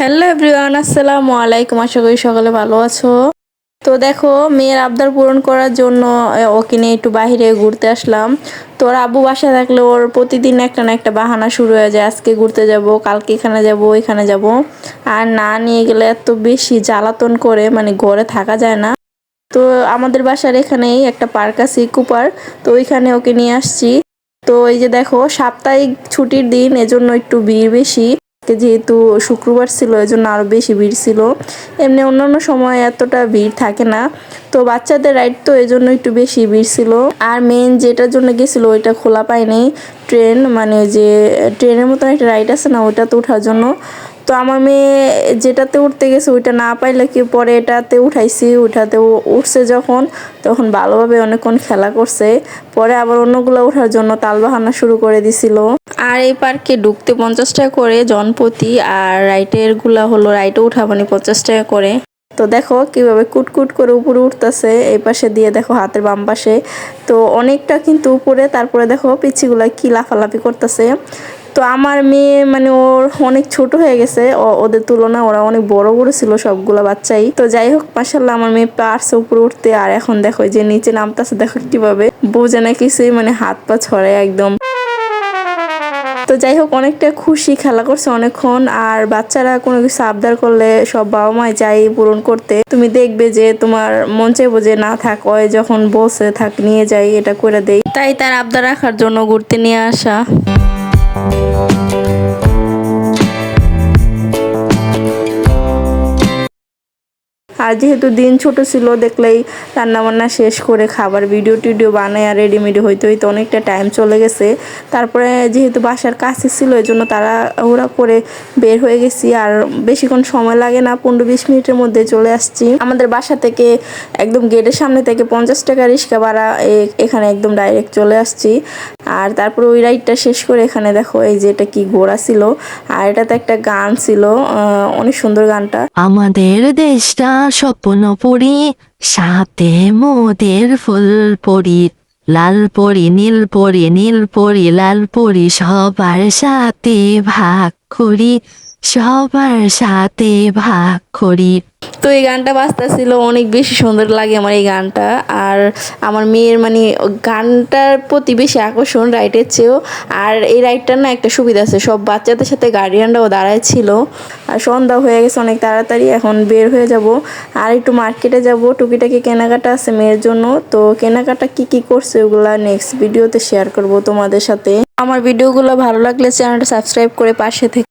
Hello everyone, আসসালামু আলাইকুম। আশা করি সকালে ভালো আছো। তো দেখো, মেয়ের আবদার পূরণ করার জন্য ওকে নিয়ে একটু বাইরে ঘুরতে আসলাম। তো ওর আব্বু বাসা থাকলে ওর প্রতিদিন একটা না একটা বাহানা শুরু হয়ে যায়। আজকে ঘুরতে যাব, কালকে এখানে যাব এখানে যাব। আর না নিয়ে গেলে এত বেশি জ্বালাতন করে মানে ঘরে থাকা যায় না। তো আমাদের বাসার এখানেই একটা পার্ক আছে, ইকো পার্ক। তো ওইখানে ওকে নিয়ে আসছি। তো এই যে দেখো, সাপ্তাহিক ছুটির দিন, এজন্য একটু ভিড় বেশি। আজকে যেহেতু শুক্রবার ছিল এই জন্য আরও বেশি ভিড় ছিল। এমনি অন্যান্য সময় এতটা ভিড় থাকে না। তো বাচ্চাদের রাইড তো এই জন্য একটু বেশি ভিড় ছিল। আর মেন যেটার জন্য গেছিল, ওইটা খোলা পায়নি। ট্রেন মানে যে, ট্রেনের মতন একটা রাইড আছে না, ওইটা তো ওঠার জন্য। তো আমার মেয়ে যেটাতে উঠতে গেছে ওইটা না পাইলে কি পরে এটাতে উঠাইছি, উঠাতে উঠছে যখন, তখন ভালোভাবে অনেকক্ষণ খেলা করছে। পরে আবার অন্যগুলো ওঠার জন্য তালবাহানা শুরু করে দিছিল। আর এই পার্কে ঢুকতে পঞ্চাশ টাকা করে জনপ্রতি আর রাইটেরগুলা হলো রাইটে উঠা মানে পঞ্চাশ টাকা করে। তো দেখো কীভাবে কুটকুট করে উপরে উঠতেছে, এই পাশে দিয়ে দেখো হাতের বাম পাশে। তো অনেকটা কিন্তু উপরে, তারপরে দেখো পিচ্ছিগুলা কি লাফালাফি করতেছে। তো আমার মেয়ে মানে ওর অনেক ছোট হয়ে গেছে। ওদের তুলনায় ওরা অনেক বড় বড় ছিল সবগুলা বাচ্চাই। তো যাই হোক মাসাল্লাহ আমার মেয়ে পারছে উপরে উঠতে। আর এখন দেখো যে নিচে নামতেছে, দেখো কীভাবে। বোঝে না কিছুই মানে হাত পা ছড়ে একদম। তো যাই হোক, অনেকটা খুশি খেলা করছে অনেকক্ষণ। আর বাচ্চারা কোনো কিছু আবদার করলে সব বাবা মাই চাই পূরণ করতে। তুমি দেখবে যে তোমার মন চাইব যে না থাক, ওই যখন বসে থাক, নিয়ে যাই, এটা করে দেই। তাই তার আবদার রাখার জন্য ঘুরতে নিয়ে আসা। Thank you. আর যেহেতু দিন ছোট ছিল, দেখলেই রান্না বান্না শেষ করে খাবার ভিডিও টিডিও বানায় আর রেডিমেডি হইতে হইতে অনেকটা টাইম চলে গেছে। তারপরে যেহেতু বাসার কাছে ছিল এই জন্য তারা ওরা করে বের হয়ে গেছি আর বেশিক্ষণ সময় লাগে না, পনেরো বিশ মিনিটের মধ্যে চলে আসছি। আমাদের বাসা থেকে একদম গেটের সামনে থেকে পঞ্চাশ টাকা রিক্সা ভাড়া এখানে একদম ডাইরেক্ট চলে আসছি। আর তারপরে ওই রাইডটা শেষ করে এখানে দেখো, এই যে এটা কি ঘোড়া ছিল। আর এটাতে একটা গান ছিল অনেক সুন্দর গানটা। আমাদের দেশটা স্বপ্ন পড়ি, সাথে মোদের ফুল পরি লাল পরি নীল পরি নীল পরি লাল পরি সবার সাথে ভাগ করি। সবার সাথে ভাগ করি। তো এই গানটা বাজতেছিল, অনেক বেশি সুন্দর লাগে আমার এই গানটা। আর আমার মেয়ের মানে গানটার প্রতি বেশি আকর্ষণ রাইটের চেয়েও। আর এই রাইডটার না একটা সুবিধা আছে, সব বাচ্চাদের সাথে গার্ডিয়ানরাও দাঁড়ায় ছিল। আর সন্ধ্যা হয়ে গেছে অনেক তাড়াতাড়ি, এখন বের হয়ে যাব। আর একটু মার্কেটে যাব, টুকিটাকি কেনাকাটা আছে মেয়ের জন্য। তো কেনাকাটা কি কি করছে ওগুলা নেক্সট ভিডিওতে শেয়ার করব তোমাদের সাথে। আমার ভিডিওগুলো ভালো লাগলে চ্যানেলটা সাবস্ক্রাইব করে পাশে থেকে